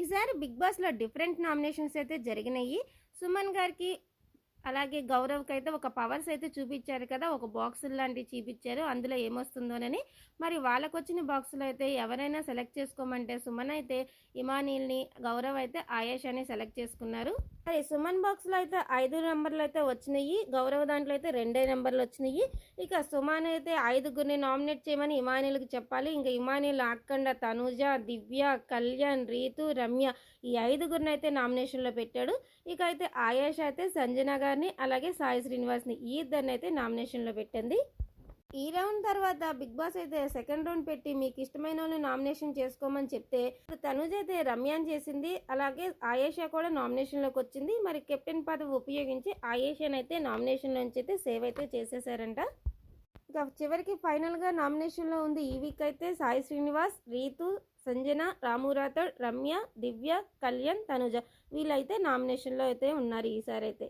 ఈసారి బిగ్ బాస్లో different nominations అయితే జరిగినాయి. సుమన్ గారికి అలాగే గౌరవ్కి అయితే ఒక పవర్స్ అయితే చూపించారు కదా ఒక బాక్స్ లాంటివి చూపించారు అందులో ఏమొస్తుందోనని. మరి వాళ్ళకు వచ్చిన బాక్సులు అయితే ఎవరైనా సెలెక్ట్ చేసుకోమంటే సుమన్ అయితే ఇమానీల్ని గౌరవ్ అయితే ఆయేష్ అని సెలెక్ట్ చేసుకున్నారు. మరి సుమన్ బాక్స్లో అయితే ఐదు నెంబర్లు అయితే వచ్చినాయి. గౌరవ దాంట్లో అయితే రెండే నెంబర్లు వచ్చినాయి. ఇక సుమన్ అయితే ఐదుగురిని నామినేట్ చేయమని ఇమానీలకు చెప్పాలి. ఇంకా ఇమానీలు అక్కండ తనుజ దివ్య కళ్యాణ్ రీతు రమ్య ఈ ఐదుగురిని అయితే నామినేషన్లో పెట్టాడు. ఇక అయితే ఆయేష్ అయితే సంజన గారిని అలాగే సాయి శ్రీనివాస్ని ఈ ఇద్దరిని అయితే నామినేషన్లో పెట్టింది. ఈ రౌండ్ తర్వాత బిగ్ బాస్ అయితే సెకండ్ రౌండ్ పెట్టి మీకు ఇష్టమైన వాళ్ళని నామినేషన్ చేసుకోమని చెప్తే తనుజ్ అయితే రమ్యాన్ చేసింది. అలాగే ఆయేషా కూడా నామినేషన్లోకి వచ్చింది. మరి కెప్టెన్ పదవి ఉపయోగించి ఆయేషాని అయితే నామినేషన్ నుంచి అయితే సేవ్ అయితే చేసేసారంట. ఇక చివరికి ఫైనల్గా నామినేషన్లో ఉంది ఈ వీక్ అయితే సాయి శ్రీనివాస్ రీతు సంజన రాము రాథోడ్ రమ్య దివ్య కళ్యాణ్ తనుజ వీళ్ళైతే నామినేషన్లో అయితే ఉన్నారు ఈసారి అయితే.